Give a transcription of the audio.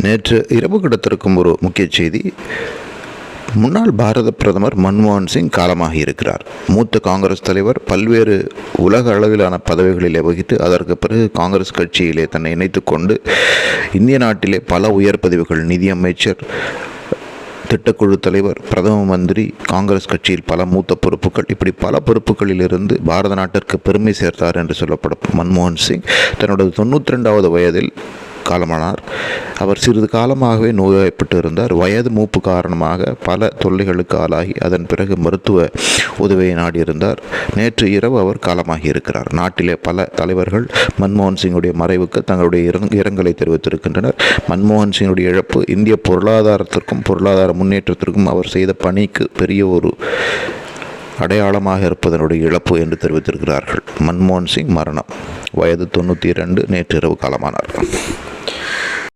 நேற்று இரவு கிடத்திருக்கும் ஒரு முக்கிய செய்தி. முன்னாள் பாரத பிரதமர் மன்மோகன் சிங் காலமாகி இருக்கிறார். மூத்த காங்கிரஸ் தலைவர் பல்வேறு உலக அளவிலான பதவிகளிலே வகித்து அதற்கு பிறகு காங்கிரஸ் கட்சியிலே தன்னை இணைத்து கொண்டு இந்திய நாட்டிலே பல உயர் பதவிகள் நிதியமைச்சர் திட்டக்குழு தலைவர் பிரதம மந்திரி காங்கிரஸ் கட்சியில் பல மூத்த பொறுப்புகள் இப்படி பல பொறுப்புகளிலிருந்து பாரத நாட்டிற்கு பெருமை சேர்த்தார் என்று சொல்லப்படும் மன்மோகன் சிங் தன்னோட தொண்ணூற்றி ரெண்டாவது வயதில் காலமானார். அவர் சிறிது காலமாகவே நோய்வாய்ப்பட்டு இருந்தார். வயது மூப்பு காரணமாக பல தொல்லைகளுக்கு ஆளாகி அதன் பிறகு மருத்துவ உதவியை நாடியிருந்தார். நேற்று இரவு அவர் காலமாகி இருக்கிறார். நாட்டிலே பல தலைவர்கள் மன்மோகன் சிங்குடைய மறைவுக்கு தங்களுடைய இரங்கலை தெரிவித்திருக்கின்றனர். மன்மோகன் சிங்குடைய இழப்பு இந்திய பொருளாதாரத்திற்கும் பொருளாதார முன்னேற்றத்திற்கும் அவர் செய்த பணிக்கு பெரிய ஒரு அடையாளமாக இருப்பதனுடைய இழப்பு என்று தெரிவித்திருக்கிறார்கள். மன்மோகன் சிங் மரணம். வயது தொண்ணூற்றி இரண்டு நேற்று இரவு காலமானார்.